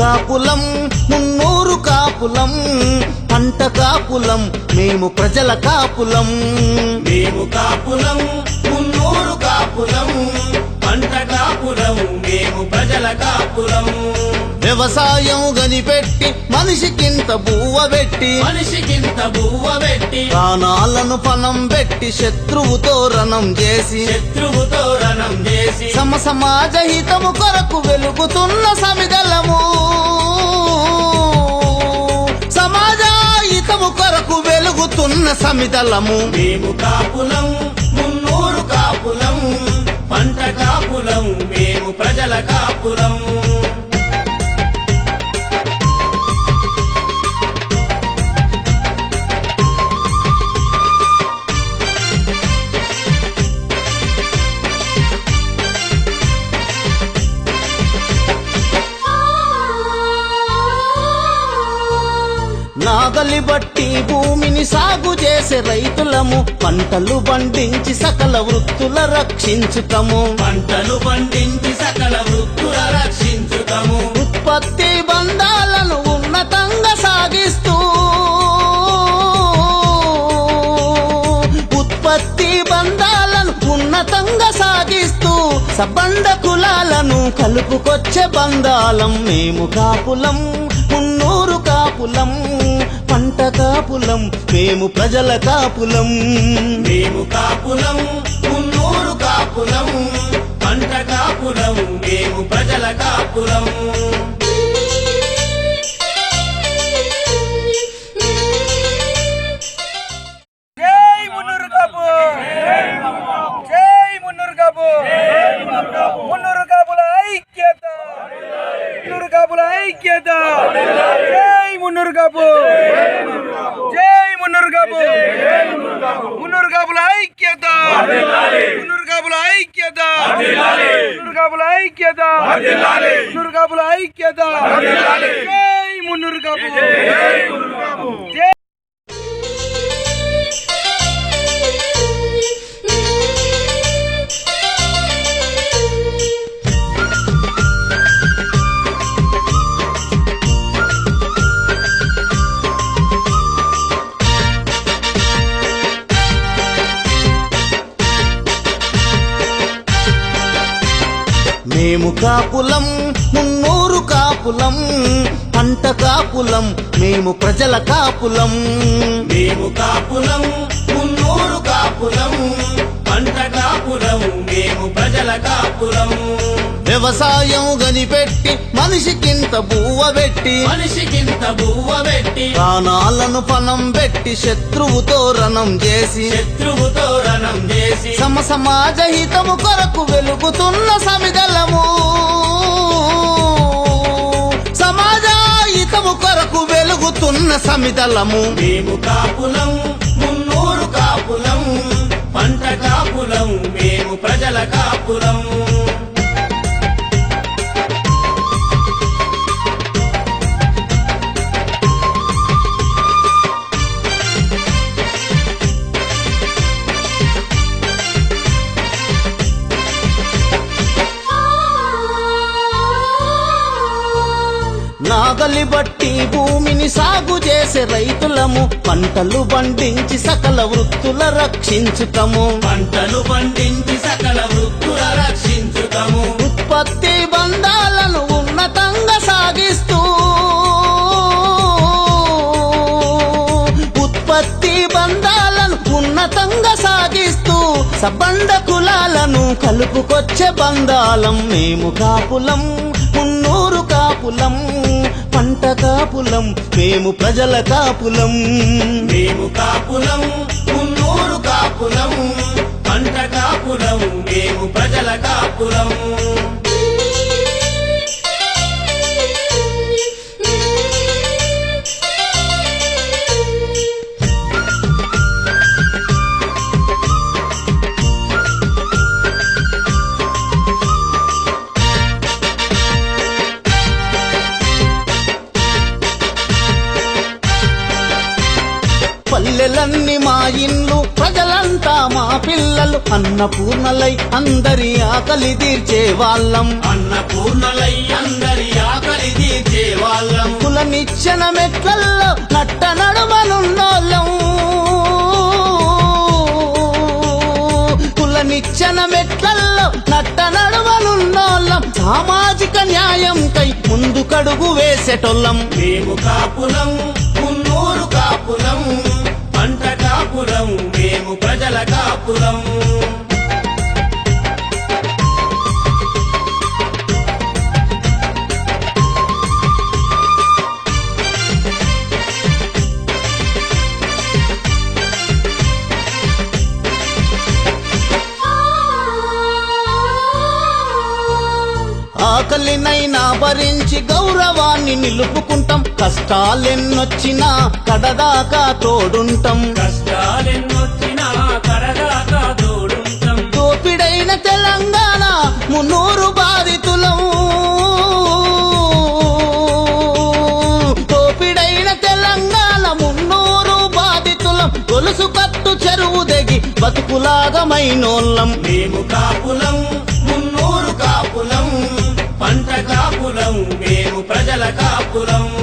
కాపులం మున్నూరు కాపులం పంట కాపులం మేము ప్రజల కాపులం. మేము కాపులం మున్నూరు కాపులం పంట కాపులం మేము ప్రజల కాపులం. వ్యవసాయం గనిపెట్టి మనిషికింత బువ్వ పెట్టి మనిషికింత బువ్వ పెట్టి ప్రాణాలను పణం పెట్టి శత్రువుతో రణం చేసి శత్రువుతో రణం చేసి సమ సమాజ హితము కొరకు వెలుగుతున్న సమిదలము. ఉన్న సమిదలము. మేము కాపులం మున్నూరు కాపులం పంట కాపులం మేము ప్రజల కాపులం. బట్టి భూమిని సాగు చేసే రైతులము పంటలు పండించి సకల వృత్తుల రక్షించుటము. పంటలు పండించి సకల వృత్తుల రక్షించుతాము ఉత్పత్తి బంధాలను ఉన్నతంగా సాగిస్తూ ఉత్పత్తి బంధాలను ఉన్నతంగా సాగిస్తూ సబండ కులాలను కలుపుకొచ్చే బంధాలం మేము కాపులం మున్నూరు కాపులం. కాపులం మేము ప్రజల కాపులం. మేము కాపులం మున్నూరు కాపులం పంట కాపులం మేము ప్రజల కాపులం. జై మున్నూరు కాపు! జై మున్నూరు కాపు! మున్నూరు కాపుల ఐక్యత! మున్నూరు కాపుల ఐక్యత! మున్నూరు కాపు. జై మున్నూరు కాపు. మున్నూరు కాపుల ఐక్యత. మున్నూరు కాపుల ఐక్యత. మున్నూరు కాపుల ఐక్యత. మున్నూరు కాపుల ఐక్యత. జై మున్నూరు కాపు. జై మేము కాపులం మున్నూరు కాపులం పంట కాపులం మేము ప్రజల కాపులం. మేము కాపులం మున్నూరు కాపులం పంట కాపులం మేము ప్రజల కాపులం వ్యవసాయం గనిపెట్టి మనిషికింత బువ్వ పెట్టి మనిషికింత బువ్వ పెట్టి ప్రాణాలను పణం పెట్టి శత్రువుతో రణం చేసి శత్రువుతో రణం చేసి సమ సమాజ హితము కొరకు వెలుగుతున్న సమిదలము. సమాజ హితము కొరకు వెలుగుతున్న సమిదలము. మేము కాపులం మున్నూరు కాపులం. పంట కాపులం మేము ప్రజల కాపులం. నాగలి బట్టి భూమిని సాగు చేసే రైతులము. పంటలు పండించి సకల వృత్తుల రక్షించుటము. పంటలు పండించి సకల వృత్తుల రక్షించుతాము ఉత్పత్తి బంధాలను ఉన్నతంగా సాగిస్తూ ఉత్పత్తి బంధాలను ఉన్నతంగా సాగిస్తూ సబండ కులాలను కలుపుకొచ్చే బంధాలం. మేము కాపులం మున్నూరు కాపులం పంట కాపులం మేము ప్రజల కాపులం. మేము కాపులం మున్నూరు కాపులం పంట కాపులం మేము ప్రజల కాపులం. పల్లెలన్నీ మా ఇండ్లు ప్రజలంతా మా పిల్లలు. అన్నపూర్ణలై అందరి ఆకలి తీర్చే వాళ్ళం. అన్నపూర్ణలై అందరి ఆకలి తీర్చే వాళ్ళం. కుల నిచ్చెన మెట్లల్లో నట్ట నడుమనున్నోళ్ళం కుల నిచ్చెన మెట్లల్లో నట్ట నడుమనున్నోళ్ళం సామాజిక న్యాయం కై ముందు కడుగు వేసేటోళ్ళం. మేము కాపులం మున్నూరు కాపులం. కాపురం మేము ప్రజల కాపురం. ఆకలినైనా భరించి గౌరవాన్ని నిలుపుకుంటాం. కష్టాలెన్నొచ్చినా కడదాకా తోడుంటాం. బతుకులాగమైనోళ్ళం. మేము కాపులం మున్నూరు కాపులం పంట కాపులం మేము ప్రజల కాపులం.